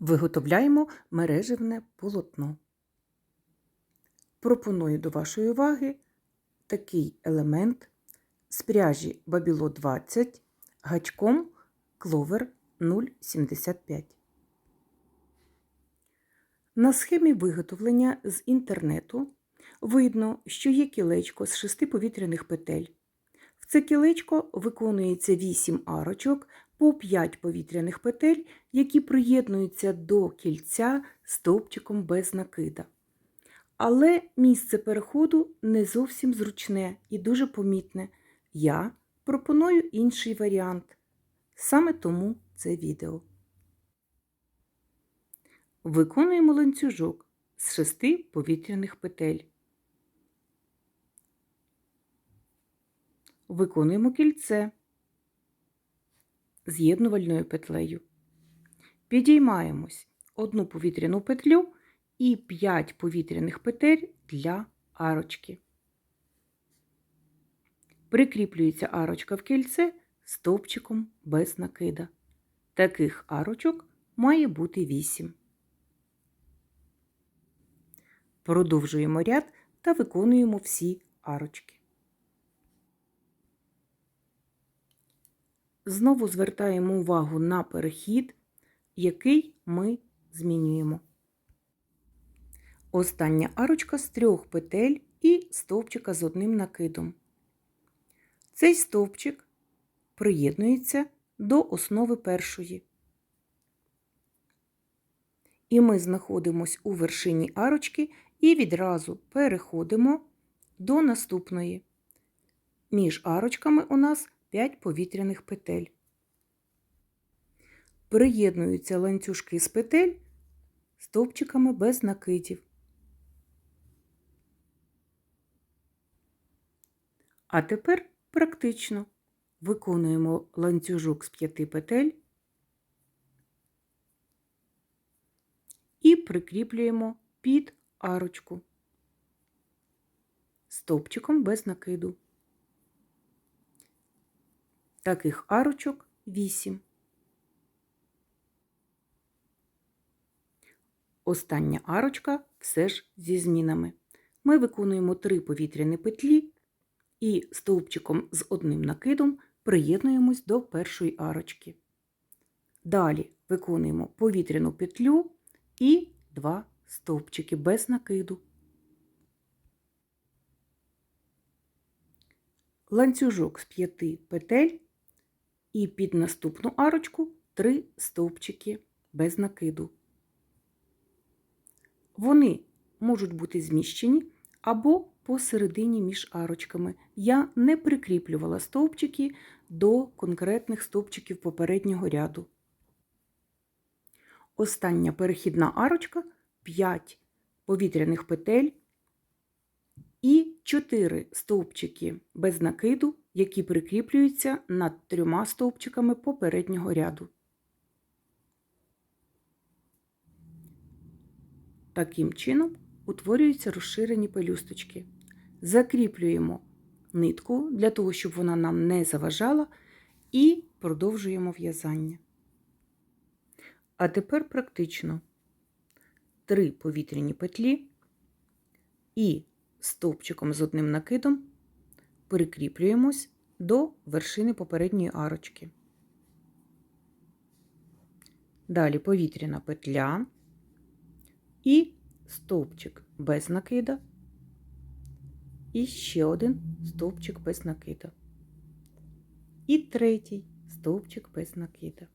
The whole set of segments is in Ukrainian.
Виготовляємо мереживне полотно. Пропоную до вашої уваги такий елемент з пряжі Babilo 20 гачком Clover 0,75. На схемі виготовлення з інтернету видно, що є кілечко з шести повітряних петель. В це кілечко виконується 8 арочок по 5 повітряних петель, які приєднуються до кільця стовпчиком без накида. Але місце переходу не зовсім зручне і дуже помітне. Я пропоную інший варіант. Саме тому це відео. Виконуємо ланцюжок з шести повітряних петель. Виконуємо кільце з'єднувальною петлею. Підіймаємось одну повітряну петлю і 5 повітряних петель для арочки. Прикріплюється арочка в кільце стовпчиком без накида. Таких арочок має бути 8. Продовжуємо ряд та виконуємо всі арочки. Знову звертаємо увагу на перехід, який ми змінюємо. Остання арочка з трьох петель і стовпчика з одним накидом. Цей стовпчик приєднується до основи першої. І ми знаходимося у вершині арочки і відразу переходимо до наступної. Між арочками у нас 5 повітряних петель. Приєднуються ланцюжки з петель стовпчиками без накидів. А тепер практично виконуємо ланцюжок з 5 петель і прикріплюємо під арочку стовпчиком без накиду. Таких арочок 8. Остання арочка все ж зі змінами. Ми виконуємо 3 повітряні петлі і стовпчиком з одним накидом приєднуємось до першої арочки. Далі виконуємо повітряну петлю і 2 стовпчики без накиду. Ланцюжок з 5 петель і під наступну арочку 3 стовпчики без накиду. Вони можуть бути зміщені або посередині між арочками. Я не прикріплювала стовпчики до конкретних стовпчиків попереднього ряду. Остання перехідна арочка 5 повітряних петель і 4 стовпчики без накиду, які прикріплюються над трьома стовпчиками попереднього ряду. Таким чином утворюються розширені пелюсточки. Закріплюємо нитку для того, щоб вона нам не заважала, і продовжуємо в'язання. А тепер практично 3 повітряні петлі і стовпчиком з одним накидом прикріплюємось до вершини попередньої арочки. Далі повітряна петля і стовпчик без накида, і ще один стовпчик без накида. І третій стовпчик без накида.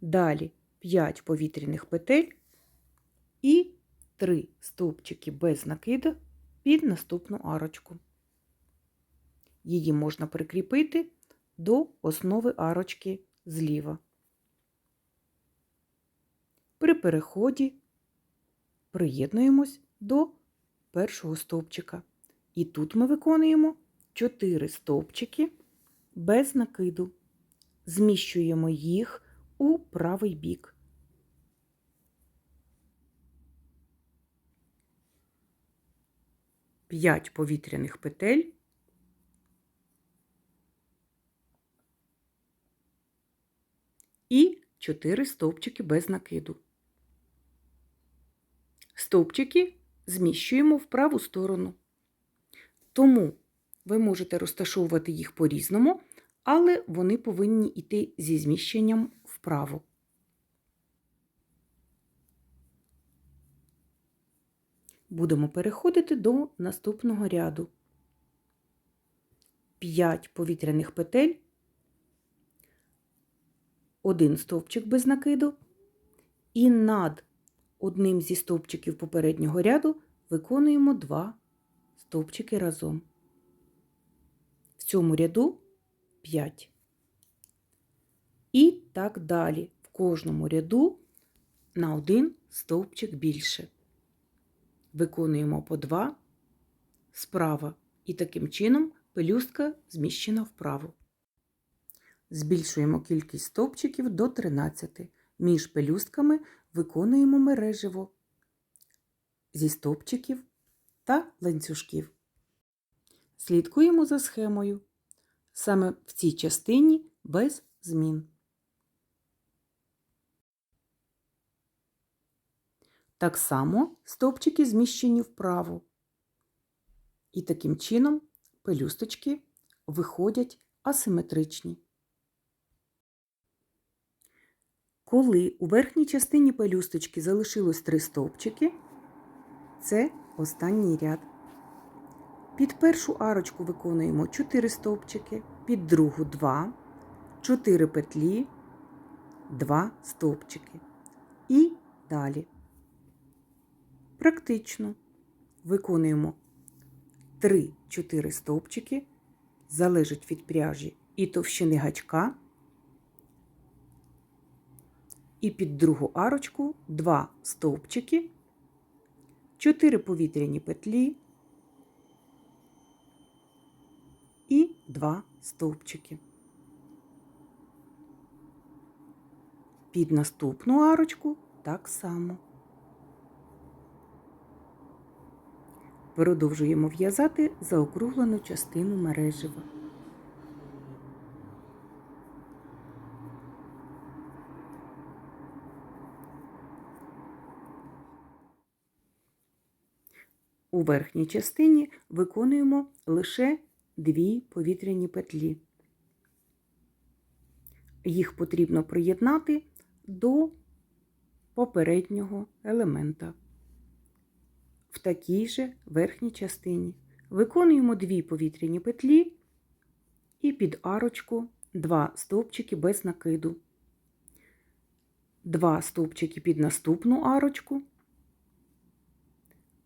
Далі 5 повітряних петель і 3 стовпчики без накида під наступну арочку. Її можна прикріпити до основи арочки зліва. При переході приєднуємось до першого стовпчика. І тут ми виконуємо 4 стовпчики без накиду. Зміщуємо їх у правий бік. П'ять повітряних петель і 4 стовпчики без накиду. Стовпчики зміщуємо в праву сторону. Тому ви можете розташовувати їх по-різному, але вони повинні йти зі зміщенням вправо. Будемо переходити до наступного ряду. 5 повітряних петель, один стовпчик без накиду, і над одним зі стовпчиків попереднього ряду виконуємо 2 стовпчики разом. В цьому ряду 5. І так далі. В кожному ряду на один стовпчик більше. Виконуємо по 2 справа. І таким чином пелюстка зміщена вправо. Збільшуємо кількість стовпчиків до 13. Між пелюстками виконуємо мереживо зі стовпчиків та ланцюжків. Слідкуємо за схемою. Саме в цій частині без змін. Так само стовпчики зміщені вправо. І таким чином пелюсточки виходять асиметричні. Коли у верхній частині пелюсточки залишилось три стовпчики, це останній ряд. Під першу арочку виконуємо 4 стовпчики, під другу 2, 4 петлі, 2 стовпчики. І далі. Практично виконуємо 3-4 стовпчики, залежить від пряжі і товщини гачка. І під другу арочку 2 стовпчики, 4 повітряні петлі і 2 стовпчики. Під наступну арочку так само. Продовжуємо в'язати заокруглену частину мережива. У верхній частині виконуємо лише дві повітряні петлі. Їх потрібно приєднати до попереднього елемента. В такій же верхній частині виконуємо дві повітряні петлі і під арочку два стовпчики без накиду, два стовпчики під наступну арочку,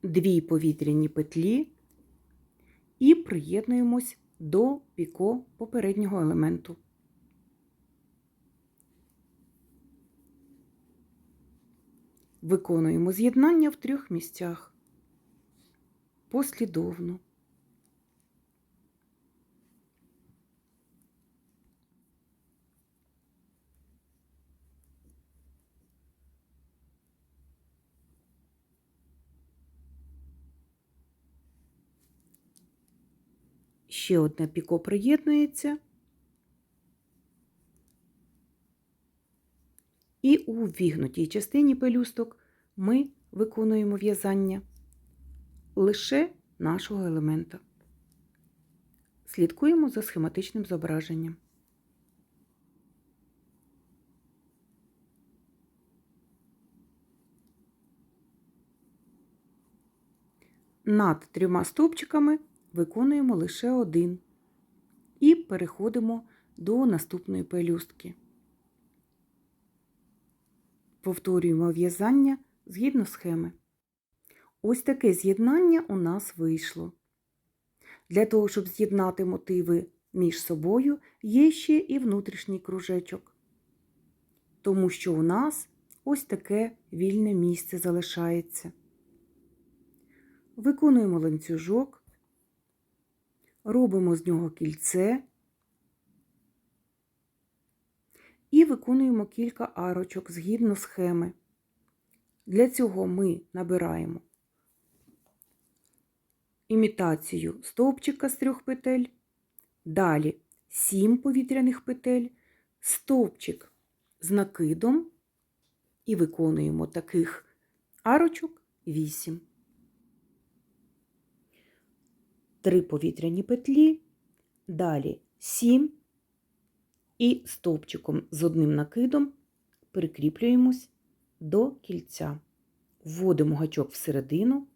дві повітряні петлі і приєднуємось до піко попереднього елементу. Виконуємо з'єднання в трьох місцях послідовно. Ще одне піко приєднується. І у вігнутій частині пелюсток ми виконуємо в'язання лише нашого елемента. Слідкуємо за схематичним зображенням. Над трьома стовпчиками виконуємо лише один і переходимо до наступної пелюстки. Повторюємо в'язання згідно схеми. Ось таке з'єднання у нас вийшло. Для того, щоб з'єднати мотиви між собою, є ще і внутрішній кружечок. Тому що у нас ось таке вільне місце залишається. Виконуємо ланцюжок, робимо з нього кільце і виконуємо кілька арочок згідно схеми. Для цього ми набираємо імітацію стовпчика з трьох петель, далі 7 повітряних петель, стовпчик з накидом і виконуємо таких арочок 8. Три повітряні петлі, далі 7 і стовпчиком з одним накидом прикріплюємось до кільця. Вводимо гачок всередину,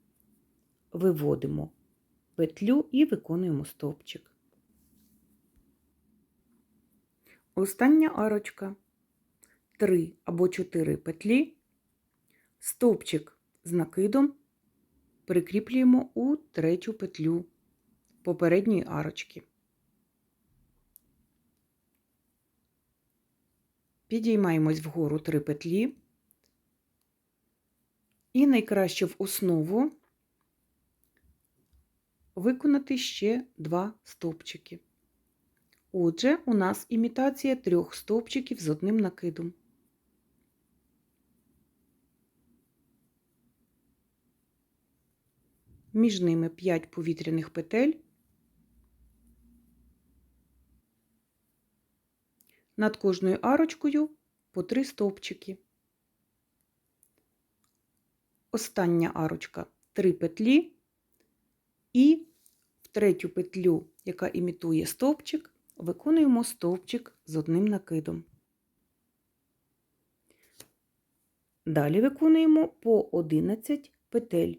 виводимо петлю і виконуємо стовпчик. Остання арочка. 3 або 4 петлі, стовпчик з накидом прикріплюємо у третю петлю попередньої арочки. Підіймаємось вгору 3 петлі. І найкраще в основу виконати ще 2 стовпчики. Отже, у нас імітація трьох стовпчиків з одним накидом. Між ними 5 повітряних петель. Над кожною арочкою по 3 стовпчики. Остання арочка 3 петлі і в третю петлю, яка імітує стовпчик, виконуємо стовпчик з одним накидом. Далі виконуємо по 11 петель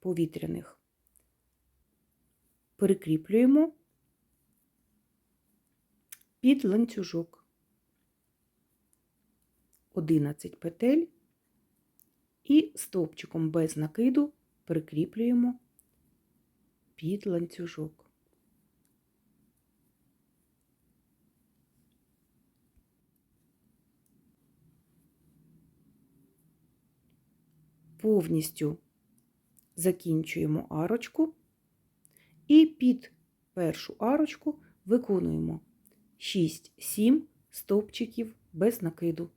повітряних. Перекріплюємо під ланцюжок 11 петель і стовпчиком без накиду прикріплюємо під ланцюжок. Повністю закінчуємо арочку і під першу арочку виконуємо 6-7 стовпчиків без накиду.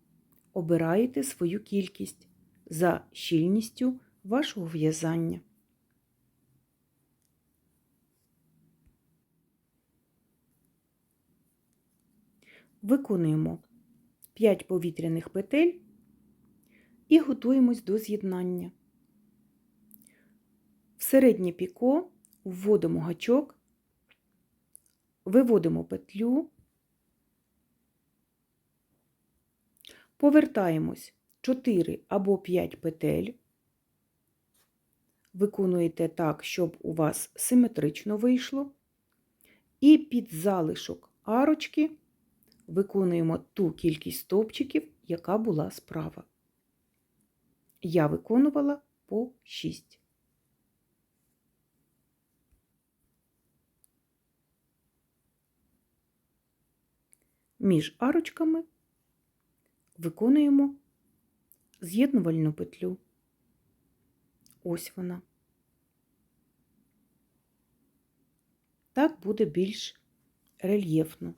Обираєте свою кількість за щільністю вашого в'язання. Виконуємо 5 повітряних петель і готуємось до з'єднання. В середнє піко вводимо гачок, виводимо петлю, повертаємось 4 або 5 петель, виконуєте так, щоб у вас симетрично вийшло, і під залишок арочки виконуємо ту кількість стовпчиків, яка була справа. Я виконувала по 6. Між арочками виконуємо з'єднувальну петлю. Ось вона. Так буде більш рельєфно.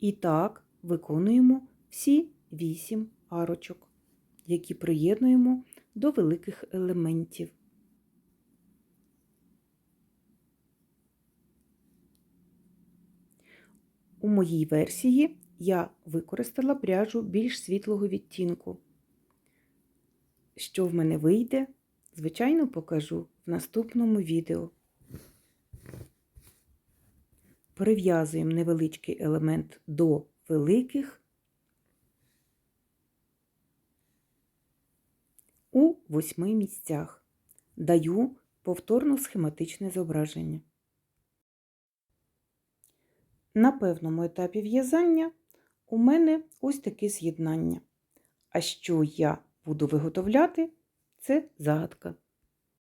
І так виконуємо всі вісім арочок, які приєднуємо до великих елементів. У моїй версії я використала пряжу більш світлого відтінку. Що в мене вийде, звичайно, покажу в наступному відео. Прив'язуємо невеличкий елемент до великих у восьми місцях. Даю повторно схематичне зображення. На певному етапі в'язання у мене ось таке з'єднання. А що я буду виготовляти, це загадка.